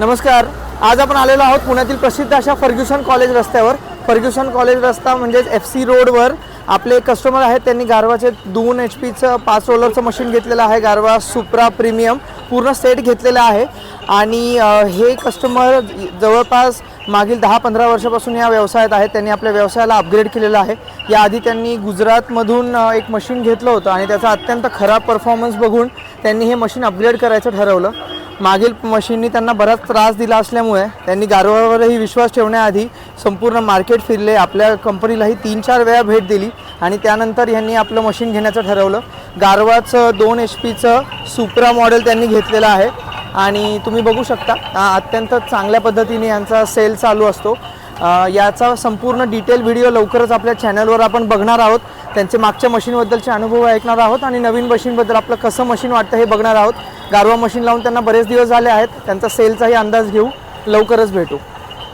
नमस्कार. आज आपण आलेलो आहोत पुण्यातील प्रसिद्ध अशा फर्ग्युसन कॉलेज रस्त्यावर. फर्ग्युसन कॉलेज रस्ता म्हणजेच एफ सी रोडवर आपले कस्टमर आहेत. त्यांनी गारवाचे दोन एच पीचं पाच रोलरचं मशीन घेतलेलं आहे. गारवा सुप्रा प्रीमियम पूर्ण सेट घेतलेला आहे. आणि हे कस्टमर जवळपास मागील दहा पंधरा वर्षापासून या व्यवसायात आहेत. त्यांनी आपल्या व्यवसायाला अपग्रेड केलेलं आहे. याआधी त्यांनी गुजरातमधून एक मशीन घेतलं होतं आणि त्याचा अत्यंत खराब परफॉर्मन्स बघून त्यांनी हे मशीन अपग्रेड करायचं ठरवलं. मागील मशीननी त्यांना बराच त्रास दिला असल्यामुळे त्यांनी गारवावरही विश्वास ठेवण्याआधी संपूर्ण मार्केट फिरले. आपल्या कंपनीलाही तीन चार वेळा भेट दिली आणि त्यानंतर यांनी आपलं मशीन घेण्याचं ठरवलं. गारवाचं दोन एच पीचं सुप्रा मॉडेल त्यांनी घेतलेलं आहे आणि तुम्ही बघू शकता अत्यंत चांगल्या पद्धतीने यांचा सेल चालू असतो. याचा संपूर्ण डिटेल व्हिडिओ लवकरच आपल्या चॅनलवर आपण बघणार आहोत. त्यांचे मागच्या मशीनबद्दलचे अनुभव ऐकणार आहोत आणि नवीन मशीनबद्दल आपलं कसं मशीन वाटतं हे बघणार आहोत. गारवा मशीन लावून त्यांना बरेच दिवस झाले आहेत. त्यांचा सेलचाही अंदाज घेऊ. लवकरच भेटू.